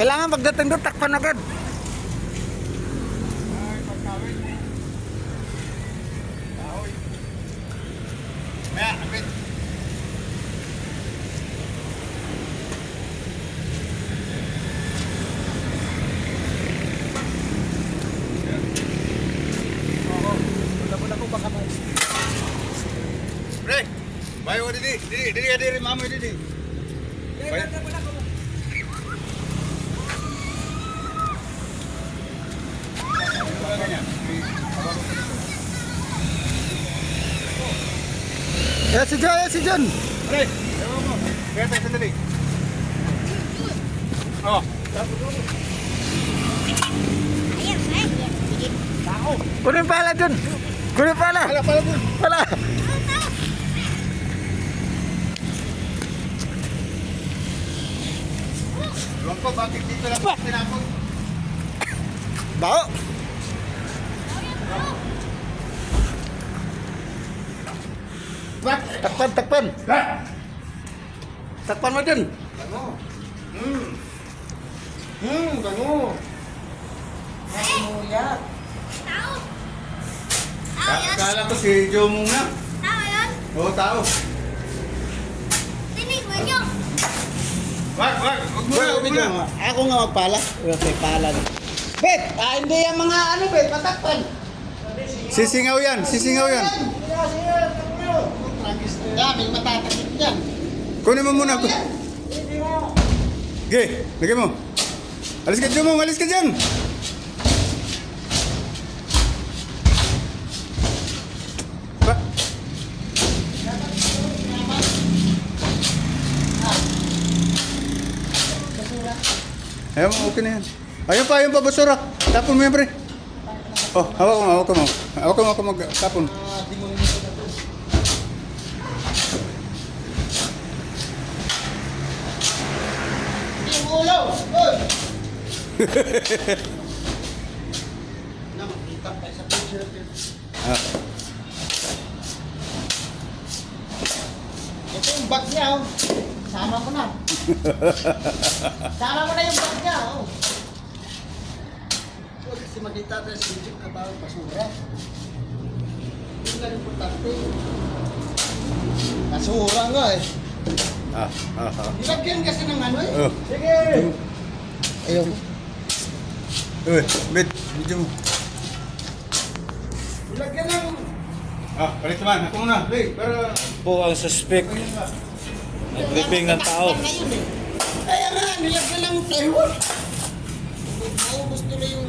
Kailangan pagdating doon, takpan agad. Maya. Pre, bayo didi, didi ka didi, mamo didi. Bayo. Yan si John, yan si John. Pre, ewan mo. Kaya tayo sandali. Oh, Ayan, ayan. Kunin pala John. Kunin pala. Pala, pala po. Pala. Ewan ko, bakit dito lang tinapon? Bao. Bak! Takpan, takpan. Bak! Takpan mo John. Bango. Hmm. Hmm, bango. Tao. Tao yan. Kala ko si Joe muna. Tao yan. Oo, tao. Tinig mo nyo. Wag, wag. Wag mo na, wag. Ako nga magpala. Okay, pala. Bet, ah, hindi yung mga ano, bet, matakpan. Sisingaw yan, sisingaw yan. Daming matatakit yan. Kunin mo muna. Okay, lagay mo. Alis ka dyan mo, alis ka dyan. Ayaw mo, okay na yan. Ayun pa, ayun pa, basura. Tapon mo yan, pre. Oh, hawak mo, hawak mo. Hawak mo ako mag-tapon. Ah, Ito yung bag niya, oh. Sama ko na. Sama ko na yung bag niya, oh. Kasi makita tayo sa picture na tawag basura. Yung nga importante. Basura nga eh. ah, ah, ah. Nilagyan kasi ng ano eh. Oh. Sige! Ayun. Uy, bit, video mo. Nilagyan ng... Ah, palit naman. Ako muna. Play, para... po ang suspect nagbibing ng tao. Kaya nga, nilagyan ng plywood. Naubos nila yung...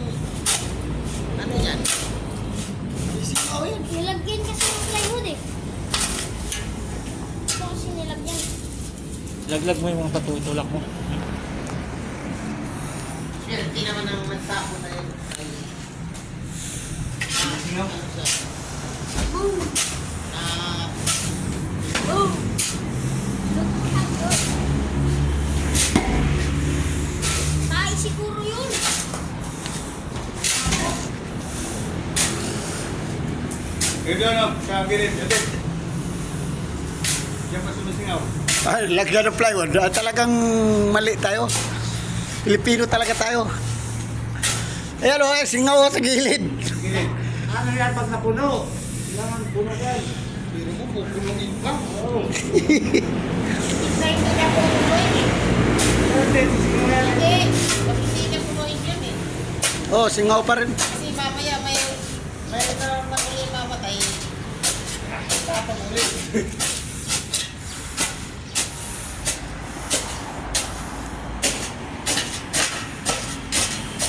Ano yan? Isigaw yan. Nilagyan kasi ng plywood eh. Ito kasi nilagyan. Laglag mo yung mga patutulak mo. Swerte naman ang nagtapo na yun. Boom! Ah, Boom! Tayo siguro yun. Ito ano, sa gilid. Ito. Diyan pa sumisingaw. Ay, lagyan ng plywood. Ah, talagang mali tayo. Pilipino talaga tayo. Ayan o, eh, singaw sa gilid. Gilid. Ano yan pag napuno? Kailangan puno yan. Pero mo, pupunuin ka. Sa hindi na punuin eh. Hindi. Pag hindi na punuin yun eh. Oh, singaw pa rin. Kasi mamaya may mayroon na mamatay. Tapos ulit.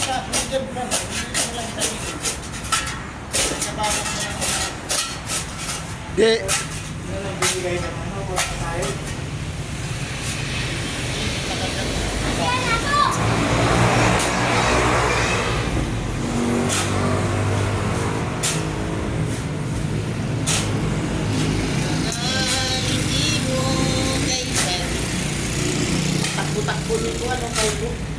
Sa medium pa lang, hindi mo lang sabihin. Sa bawat na lang. Di. Takbo-takbo nito ano kayo.